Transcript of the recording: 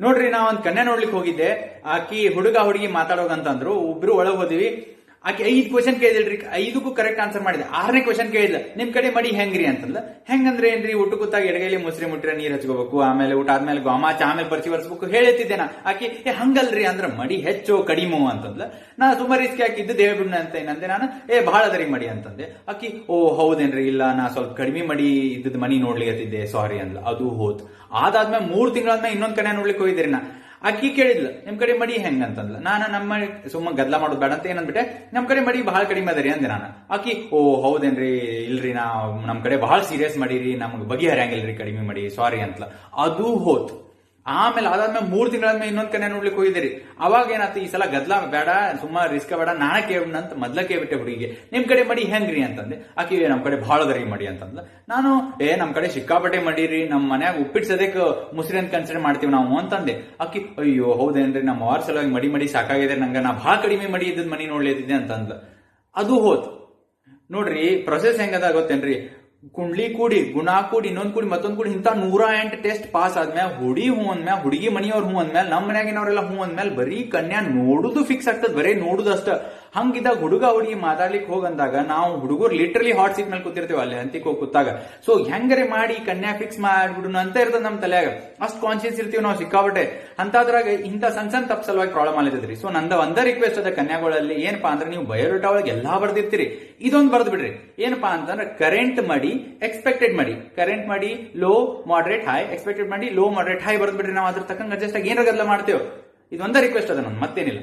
ನೋಡ್ರಿ ನಾ ಒಂದ್ ಕನ್ಯಾ ನೋಡ್ಲಿಕ್ಕೆ ಹೋಗಿದ್ದೆ. ಆಕಿ ಹುಡುಗ ಹುಡುಗಿ ಮಾತಾಡೋಗಂತಂದ್ರು ಒಬ್ರು ಒಳಗ್ ಹೋದಿವಿ. ಆಕಿ ಐದು ಕ್ವಶನ್ ಕೇಳಿದ್ರಿ, ಐದಕ್ಕೂ ಕರೆಕ್ಟ್ ಆನ್ಸರ್ ಮಾಡಿದೆ. ಆರನೇ ಕ್ವಶನ್ ಕೇಳಿದ್ಲ, ನಿಮ್ ಕಡೆ ಮಡಿ ಹೆಂಗ್ರಿ? ಅಂತಂದ ಹೆಂಗಂದ್ರೆ ಏನ್ರಿ ಊಟ ಕೂತಾಗ ಎಡಗೈಲಿ ಮೊಸರಿ ಮುಟ್ರೆ ನೀರ್ ಹಚ್ಕೋಬೇಕು, ಆಮೇಲೆ ಊಟ ಆದ್ಮೇಲೆ ಗೋಮಾಚ ಆಮೇಲೆ ಪರ್ಚಿ ಬರ್ಸ್ಬೇಕು ಹೇಳಿತ್ತಿದ್ದೆ ನಾ ಆಕಿ, ಏ, ಹಂಗಲ್ರಿ, ಅಂದ್ರ ಮಡಿ ಹೆಚ್ಚು ಕಡಿಮು? ಅಂತಂದ್ಲ, ನಾ ಸುಮಾರು ಇಸ್ಕಿ ಇದ್ದದ್ದು ಹೇಳ್ಬಿಡ್ನ ಅಂತ ಏನಂದೆ ನಾನು, ಏ ಬಹಳ ಅದರಿ ಮಡಿ, ಅಂತಂದೆ. ಆಕಿ, ಓ, ಹೌದೇನ್ರಿ, ಇಲ್ಲ, ನಾ ಸ್ವಲ್ಪ ಕಡಿಮೆ ಮಡಿ ಇದ್ದದ ಮನಿ ನೋಡ್ಲಿಕತ್ತಿದ್ದೆ, ಸಾರಿ, ಅಂದ್ಲ. ಅದು ಹೋತ್. ಅದಾದ್ಮೇಲೆ ಮೂರ್ ತಿಂಗಳಾದ್ಮೇಲೆ ಇನ್ನೊಂದ್ ಕಡೆ ನೋಡ್ಲಿಕ್ಕೆ ಹೋಗಿದ್ರಿ ನಾ. ಅಕ್ಕಿ ಕೇಳಿದ್ಲ, ನಿಮ್ ಕಡೆ ಮಡಿ ಹೆಂಗ್ ಅಂತಂದ್ಲ? ನಾನು ನಮ್ಮ ಸುಮ್ಮ ಗದ್ಲ ಮಾಡೋದು ಬೇಡ ಅಂತ ಏನಂದ್ಬಿಟ್ಟೆ, ನಮ್ ಕಡೆ ಮಡಿ ಬಹಳ ಕಡಿಮೆ ಅದರಿ ಅಂದೆ ನಾನು. ಅಕ್ಕಿ, ಓ, ಹೌದೇನ್ರಿ, ಇಲ್ರಿ ನಾ ನಮ್ ಕಡೆ ಬಹಳ ಸೀರಿಯಸ್ ಮಾಡಿರಿ, ನಮ್ಗೆ ಬಗೆಹರಿಯಂಗಿಲ್ರಿ ಕಡಿಮೆ ಮಾಡಿ ಸಾರಿ ಅಂತಲ. ಅದು ಹೋತ್. ಆಮೇಲೆ ಅದಾದ್ಮೇಲೆ ಮೂರ್ ತಿಂಗಳಾದ್ಮೇಲೆ ಇನ್ನೊಂದ್ ಕನ್ಯಾ ನೋಡ್ಲಿಕ್ಕೆ ಹೋಗಿದ್ದೀರಿ. ಅವಾಗ ಏನಾಯ್ತು ಈ ಸಲ ಗದ್ಲ ಬೇಡ ಸುಮ್ಮ ರಿಸ್ಕ್ ಬೇಡ ನಾನೇ ಅಂತ ಮೊದ್ಲ ಕೇಳ್ಬಿಟ್ಟೆ ಹುಡುಗಿಗೆ. ನಿಮ್ ಕಡೆ ಮಡಿ ಹೆಂಗ್ರಿ? ಅಂತಂದೆ. ಆಕಿ "ಏ, ನಮ್ ಕಡೆ ಬಹಳ ಗರಿ ಮಡಿ ಅಂತಂದ ನಾನು ಏ ನಮ್ ಕಡೆ ಸಿಕ್ಕಾಪಟ್ಟೆ ಮಡಿರಿ ನಮ್ ಮನ್ಯಾಗ ಉಪ್ಪಿಟ್ಟು ಸದ್ಯಕ್ಕೆ ಮುಸ್ರಿ ಅಂತ ಕನ್ಸಿಡರ್ ಮಾಡ್ತೀವಿ ನಾವು ಅಂತಂದೆ. ಆಕಿ ಅಯ್ಯೋ ಹೌದೇನ್ರಿ ನಮ್ಮ ವಾರ ಸಲುವಾಗಿ ಮಡಿ ಮಡಿ ಸಾಕಾಗಿದೆ ನಂಗ ನಾ ಬಹಳ ಕಡಿಮೆ ಮಡಿ ಇದ್ದದ್ ಮನಿ ನೋಡ್ಲಿದ್ದೆ ಅಂತಂದ ಅದು ಹೋತ್. ನೋಡ್ರಿ ಪ್ರೊಸೆಸ್ ಹೆಂಗದ ಗೊತ್ತೇನ್ರಿ? ಕುಂಡ್ಲಿ ಕೂಡಿ, ಗುಣ ಕೂಡಿ, ಇನ್ನೊಂದ್ ಕೂಡಿ, ಮತ್ತೊಂದ್ ಕೂಡಿ ಇಂತ ನೂರ ಎಂಟು ಟೆಸ್ಟ್ ಪಾಸ್ ಆದ್ಮ್ಯಾಲ ಹುಡಿ ಹೂ ಅಂದ್ಮ್ಯಾಲ, ಹುಡುಗಿ ಮನೆಯವ್ರ ಹೂ ಅಂದ್ಮ್ಯಾಲ ನಮ್ಮ ಮನ್ಯಾಗಿನವ್ರೆಲ್ಲ ಹೂ ಅಂದ್ಮೇಲೆ ಬರೀ ಕನ್ಯಾ ನೋಡುದು ಫಿಕ್ಸ್ ಆಗ್ತದ, ಬರೀ ನೋಡುದು ಅಷ್ಟ ಹಂಗಿದ್ದಾಗ ಹುಡುಗ ಹುಡುಗಿ ಮಾತಾಡ್ಲಿಕ್ಕೆ ಹೋಗಂದಾಗ ನಾವು ಹುಡುಗರು ಲಿಟ್ರಲಿ ಹಾಟ್ ಸೀಟ್ ಮೇಲೆ ಕೂತಿರ್ತೀವಿ, ಅಲ್ಲಿ ಹಂತಿಕ್ ಹೋಗಿ ಕೂತಾಗ. ಸೊ ಹೆಂಗರೆ ಮಾಡಿ ಕನ್ಯಾ ಫಿಕ್ಸ್ ಮಾಡ್ಬಿಡೋಣ ಅಂತ ಇರ್ತದೆ ನಮ್ಮ ತಲೆಯಾಗ. ಅಷ್ಟು ಕಾನ್ಶಿಯಸ್ ಇರ್ತೀವಿ ನಾವು ಸಿಕ್ಕಾಬಟ್ಟೆ ಅಂತದ್ರಾಗ ಇಂಥ ಸಣ್ಣ ಸಣ್ಣ ತಪ್ಪ ಸಲುವಾಗಿ ಪ್ರಾಬ್ಲಮ್ ಆಲತ್ತದ್ರಿ ಸೊ ನಂದ ಒಂದ ರಿಕ್ವೆಸ್ಟ್ ಅದ ಕನ್ಯಾಗಳಲ್ಲಿ, ಏನಪ್ಪಾ ಅಂದ್ರೆ ನೀವು ಬಯೋಡೇಟಾ ಒಳಗೆ ಎಲ್ಲಾ ಬರ್ದಿರ್ತೀರಿ. ಇದೊಂದು ಬರ್ದು ಬಿಡ್ರಿ ಏನಪ್ಪಾ ಅಂತಂದ್ರೆ ಕರೆಂಟ್ ಮಾಡಿ ಎಕ್ಸ್ಪೆಕ್ಟೆಡ್ ಮಾಡಿ. ಕರೆಂಟ್ ಮಾಡಿ ಲೋ ಮಾಡ್ರೇಟ್ ಹೈ ಎಕ್ಸ್ಪೆಕ್ಟೆಡ್ ಮಾಡಿ ಲೋ ಮಾಡ್ರೇಟ್ ಹೈ ಬರ್ದು ಬಿಡ್ರಿ ನಾವು ಅದ್ರ ತಕ್ಕಂಗೆ ಅಡ್ಜಸ್ಟ್ ಆಗಿ ಏನಾರ ಗದ್ಲ ಮಾಡ್ತೇವೆ. ಇದೊಂದ ರಿಕ್ವೆಸ್ಟ್ ಅದ ನಾನು ಮತ್ತೇನಿಲ್ಲ.